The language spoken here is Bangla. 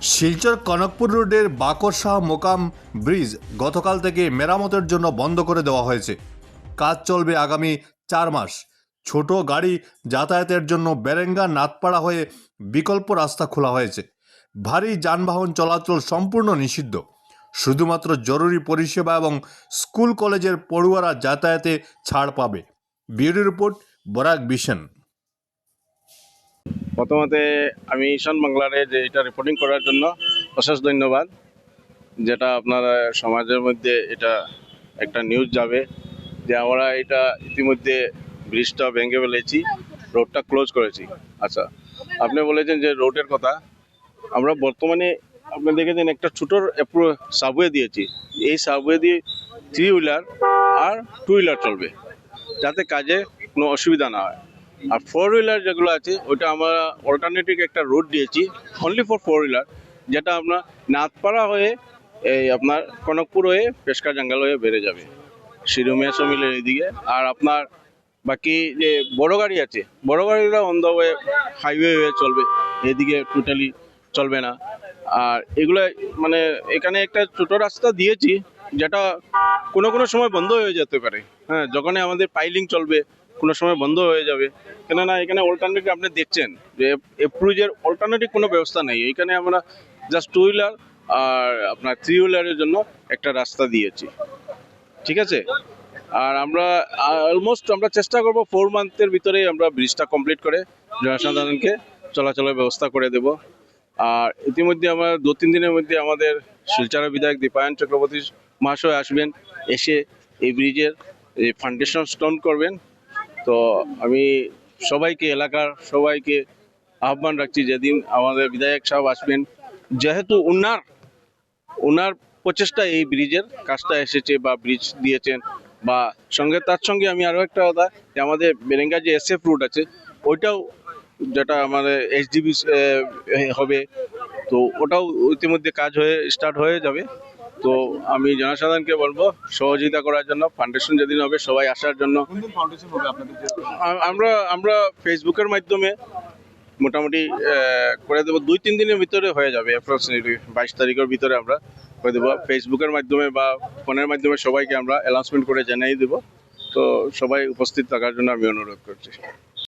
শিলচর কনকপুর রোডের বাকরশাহ মোকাম ব্রিজ গতকাল থেকে মেরামতের জন্য বন্ধ করে দেওয়া হয়েছে। কাজ চলবে আগামী চার মাস। ছোট গাড়ি যাতায়াতের জন্য বেরেঙ্গা নাথপাড়া হয়ে বিকল্প রাস্তা খোলা হয়েছে। ভারী যানবাহন চলাচল সম্পূর্ণ নিষিদ্ধ। শুধুমাত্র জরুরি পরিষেবা এবং স্কুল কলেজের পড়ুয়ারা যাতায়াতে ছাড় পাবে। বিউরো রিপোর্ট বরাক বিশন। প্রথমতে আমি ঈশান বাংলারে যে এটা রিপোর্টিং করার জন্য অশেষ ধন্যবাদ, যেটা আপনারা সমাজের মধ্যে এটা একটা নিউজ যাবে, যে আমরা এটা ইতিমধ্যে ব্রিজটা ভেঙে ফেলেছি রোডটা ক্লোজ করেছি। আচ্ছা আপনি বলেছেন যে রোডের কথা, আমরা বর্তমানে আপনি দেখেছেন একটা ছোটোর সাবওয়ে দিয়েছি, এই সাবওয়ে দিয়ে থ্রি হুইলার আর টু হুইলার চলবে, যাতে কাজে কোনো অসুবিধা না হয়। আর ফোর হুইলার যেগুলো আছে, ওটা আমরা অল্টারনেটিভ একটা রুট দিয়েছি অনলি ফর ফোর হুইলার যেটা আপনার নাথপাড়া হয়ে এই আপনার কনকপুর হয়ে পেশকা জঙ্গল হয়ে বেড়ে যাবে। শিরুমিয়া সমিলের এইদিকে। আর আপনার বাকি যে বড় গাড়ি আছে, বড় গাড়িরা অন দ্য ওয়ে হাইওয়ে হয়ে চলবে এদিকে টোটালি চলবে না। আর এগুলো মানে এখানে একটা ছোট রাস্তা দিয়েছি, যেটা কোনো কোনো সময় বন্ধ হয়ে যেতে পারে। হ্যাঁ যখনই আমাদের পাইলিং চলবে কোনো সময় বন্ধ হয়ে যাবে। কেননা এখানে অল্টারনেটিভ আপনি দেখছেন যে এপ্রুজের অল্টারনেটিভ কোনো ব্যবস্থা নেই। এখানে আমরা জাস্ট টু হুইলার আর আপনার থ্রি হুইলারের জন্য একটা রাস্তা দিয়েছি। ঠিক আছে? আর আমরা অলমোস্ট আমরা চেষ্টা করব ফোর মান্থের ভিতরেই আমরা ব্রিজটা কমপ্লিট করে জনসাধারণকে চলাচলের ব্যবস্থা করে দেব। আর ইতিমধ্যে আমরা দু তিন দিনের মধ্যে আমাদের শিলচরের বিধায়ক দীপায়ন চক্রবর্তী মহাশয় আসবেন, এসে এই ব্রিজের ফাউন্ডেশন স্টোন করবেন। তো আমি সবাইকে, এলাকার সবাইকে আহ্বান রাখছি যেদিন আমাদের বিধায়ক সাহেব আসবেন। যেহেতু উনার ওনার প্রচেষ্টা এই ব্রিজের কাজটা এসেছে বা ব্রিজ দিয়েছেন বা সঙ্গে, তার সঙ্গে আমি আরও একটা কথা, যে আমাদের বেরেঙ্গা যে এসএফ রুট আছে, ওইটাও যেটা আমাদের এইচডিবি হবে, তো ওটাও ইতিমধ্যে কাজ হয়ে, স্টার্ট হয়ে যাবে। তো আমি জনসাধারণকে বলব, সহযোগিতা করার জন্য ফাউন্ডেশন যেদিন হবে, সবাই আসার জন্য। আমরা আমরা ফেসবুকের মাধ্যমে মোটামুটি করে দেবো। দুই, তিন দিনের ভিতরে হয়ে যাবে অ্যাপ্রক্সিমেটলি বাইশ তারিখের ভিতরে আমরা করে দেবো। ফেসবুকের মাধ্যমে বা ফোনের মাধ্যমে সবাইকে আমরা অ্যানাউন্সমেন্ট করে জানিয়ে দেবো। তো সবাই উপস্থিত থাকার জন্য আমি অনুরোধ করছি।